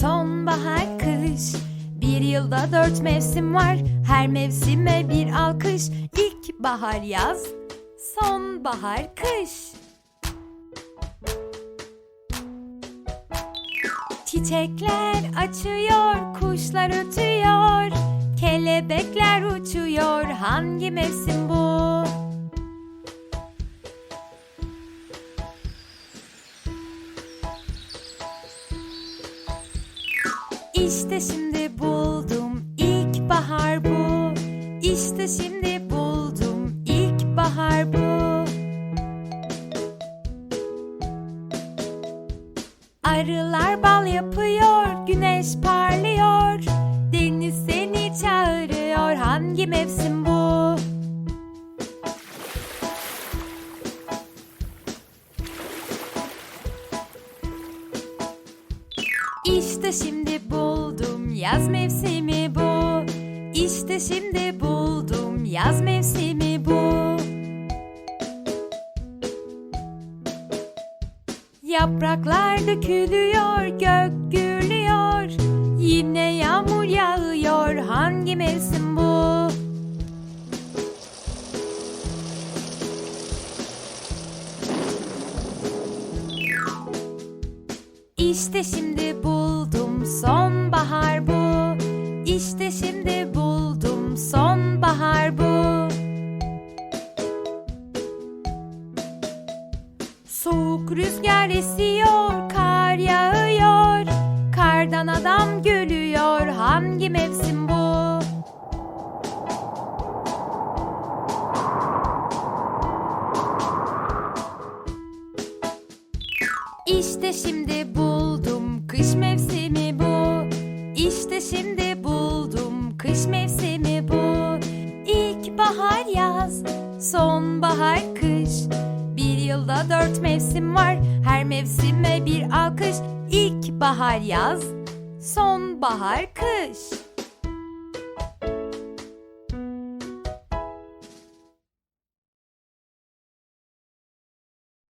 Sonbahar, kış Bir yılda dört mevsim var Her mevsime bir alkış İlk bahar yaz Sonbahar, kış Çiçekler açıyor, kuşlar ötüyor, kelebekler uçuyor. Hangi mevsim bu? İşte şimdi buldum ilk bahar bu. İşte şimdi buldum ilk bahar bu. Arılar bal yapıyor, güneş parlıyor. Deniz seni çağırıyor. Hangi mevsim bu? İşte şimdi buldum yaz mevsimi bu. İşte şimdi buldum yaz mevsimi bu. Yapraklar dökülüyor, gök gürlüyor. Yine yağmur yağıyor. Hangi mevsim bu? İşte şimdi buldum Soğuk rüzgar esiyor, kar yağıyor. Kardan adam gülüyor. Hangi mevsim bu? İşte şimdi buldum kış mevsimi bu. İşte şimdi buldum kış mevsimi bu. İlk bahar yaz, sonbahar kış. Yılda dört mevsim var. Her mevsime bir alkış. İlk bahar yaz, sonbahar kış.